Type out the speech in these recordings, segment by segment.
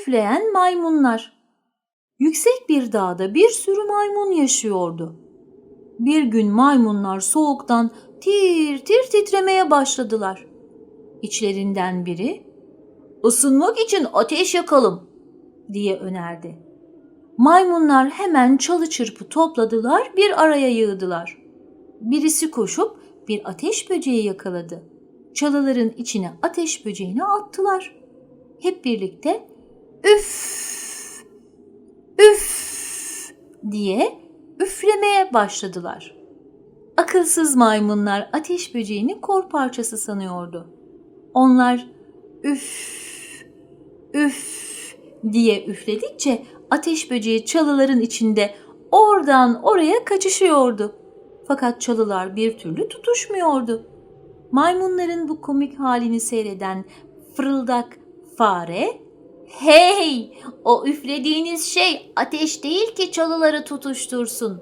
Üfleyen maymunlar. Yüksek bir dağda bir sürü maymun yaşıyordu. Bir gün maymunlar soğuktan tir tir titremeye başladılar. İçlerinden biri, ısınmak için ateş yakalım diye önerdi. Maymunlar hemen çalı çırpı topladılar, bir araya yığdılar. Birisi koşup bir ateş böceği yakaladı. Çalıların içine ateş böceğini attılar. Hep birlikte üf üf diye üflemeye başladılar. Akılsız maymunlar ateş böceğini kor parçası sanıyordu. Onlar üf üf diye üfledikçe ateş böceği çalıların içinde oradan oraya kaçışıyordu. Fakat çalılar bir türlü tutuşmuyordu. Maymunların bu komik halini seyreden fırıldak fare "Hey, o üflediğiniz şey ateş değil ki çalıları tutuştursun.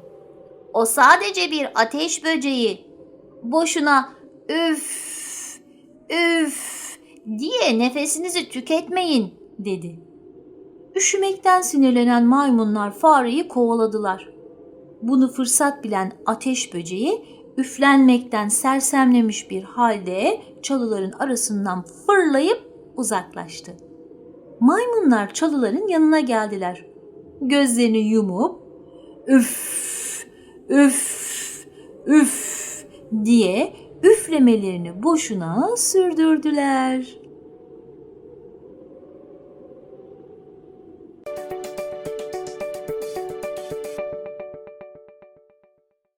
O sadece bir ateş böceği. Boşuna üf üf diye nefesinizi tüketmeyin." dedi. Üşümekten sinirlenen maymunlar fareyi kovaladılar. Bunu fırsat bilen ateş böceği üflenmekten sersemlemiş bir halde çalıların arasından fırlayıp uzaklaştı. Maymunlar çalıların yanına geldiler. Gözlerini yumup üf üf üf diye üflemelerini boşuna sürdürdüler.